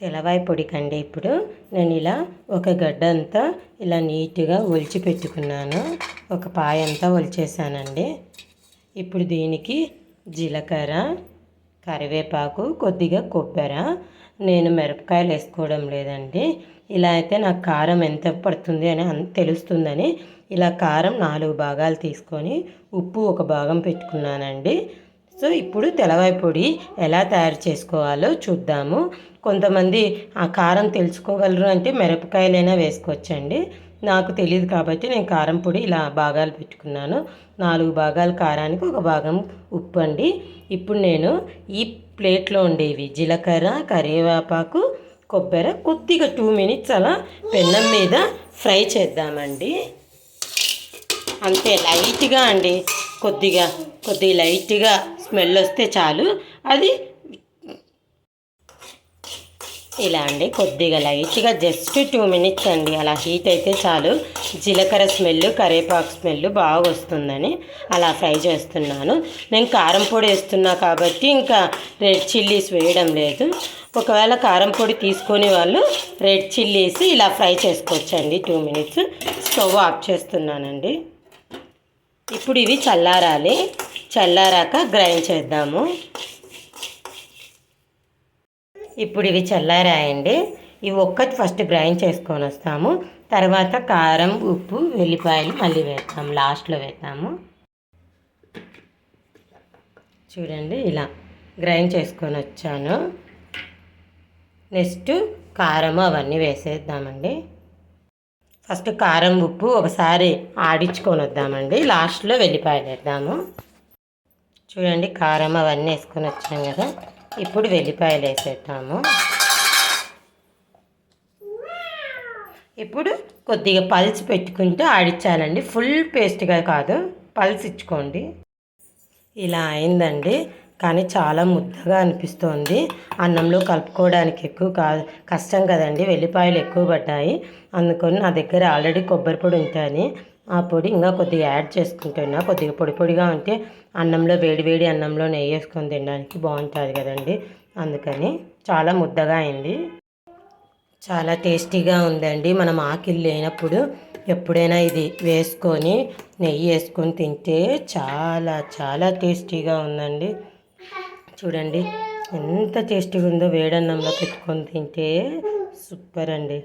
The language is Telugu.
తెల్లవాయి పొడికండి ఇప్పుడు. నేను ఇలా ఒక గడ్డ అంతా ఇలా నీట్గా ఒలిచి పెట్టుకున్నాను. ఒక పాయ అంతా ఒలిచేసానండి ఇప్పుడు దీనికి జీలకర్ర కరివేపాకు కొద్దిగా కొబ్బెర. నేను మిరపకాయలు వేసుకోవడం లేదండి. ఇలా అయితే నాకు కారం ఎంత పడుతుంది అని తెలుస్తుందని ఇలా కారం నాలుగు భాగాలు తీసుకొని ఉప్పు ఒక భాగం పెట్టుకున్నానండి. సో ఇప్పుడు తెలవాయి పొడి ఎలా తయారు చేసుకోవాలో చూద్దాము. కొంతమంది ఆ కారం తెలుసుకోగలరు అంటే మిరపకాయలైనా వేసుకోవచ్చండి. నాకు తెలియదు కాబట్టి నేను కారం పొడి ఇలా భాగాలు పెట్టుకున్నాను. నాలుగు భాగాలు కారానికి ఒక భాగం ఉప్పు అండి. ఇప్పుడు నేను ఈ ప్లేట్లో ఉండేవి జీలకర్ర కరివేపాకు కొబ్బరి కొద్దిగా టూ మినిట్స్ అలా పెన్నం మీద ఫ్రై చేద్దామండి. అంతే లైట్గా అండి. కొద్దిగా కొద్దిగా లైట్గా స్మెల్ వస్తే చాలు. అది ఇలా అండి కొద్దిగా లైట్గా జస్ట్ టూ మినిట్స్ అండి. అలా హీట్ అయితే చాలు. జీలకర్ర స్మెల్ కరివేపాకు స్మెల్ బాగా వస్తుందని అలా ఫ్రై చేస్తున్నాను. నేను కారం పొడి వేస్తున్నా కాబట్టి ఇంకా రెడ్ చిల్లీస్ వేయడం లేదు. ఒకవేళ కారం పొడి తీసుకొని వాళ్ళు రెడ్ చిల్లీస్ ఇలా ఫ్రై చేసుకోవచ్చండి. టూ మినిట్స్ స్టవ్ ఆఫ్ చేస్తున్నానండి. ఇప్పుడు ఇవి చల్లారాలి. చల్లారాక గ్రైండ్ చేద్దాము. ఇప్పుడు ఇవి చల్లారాయండి. ఇవి ఒక్కటి ఫస్ట్ గ్రైండ్ చేసుకొని వస్తాము. తర్వాత కారం ఉప్పు వెల్లిపాయలు మళ్ళీ వేస్తాము లాస్ట్లో వేస్తాము చూడండి ఇలా గ్రైండ్ చేసుకొని వచ్చాను. నెక్స్ట్ కారం అవన్నీ వేసేద్దామండి. ఫస్ట్ కారం ఉప్పు ఒకసారి ఆడించుకొని వద్దామండి. లాస్ట్లో వెల్లిపాయలు వేద్దాము. చూడండి కారం అవన్నీ వేసుకొని వచ్చాం కదా. ఇప్పుడు వెల్లిపాయలు వేసేద్దాము. ఇప్పుడు కొద్దిగా పల్స్ పెట్టుకుంటూ ఆడించాలండి ఫుల్ పేస్ట్గా కాదు పల్స్ ఇచ్చుకోండి. ఇలా అయిందండి కానీ చాలా ముద్దగా అనిపిస్తోంది. అన్నంలో కలుపుకోవడానికి ఎక్కువ కా కష్టం కదండి. వెల్లిపాయలు ఎక్కువ పడ్డాయి. అందుకని నా దగ్గర ఆల్రెడీ కొబ్బరి పొడి ఉంటుంది ఆ పొడి ఇంకా కొద్దిగా యాడ్ చేసుకుంటున్నా కొద్దిగా పొడి పొడిగా ఉంటే అన్నంలో వేడి వేడి అన్నంలో నెయ్యి వేసుకొని తినడానికి బాగుంటుంది కదండి. అందుకని చాలా ముద్దగా అయింది. చాలా టేస్టీగా ఉందండి. మనం ఆకిలి లేనప్పుడు ఎప్పుడైనా ఇది వేసుకొని నెయ్యి వేసుకొని తింటే చాలా చాలా టేస్టీగా ఉందండి. చూడండి ఎంత టేస్టీగా ఉందో వేడన్నంలో పెట్టుకొని తింటే సూపర్ అండి.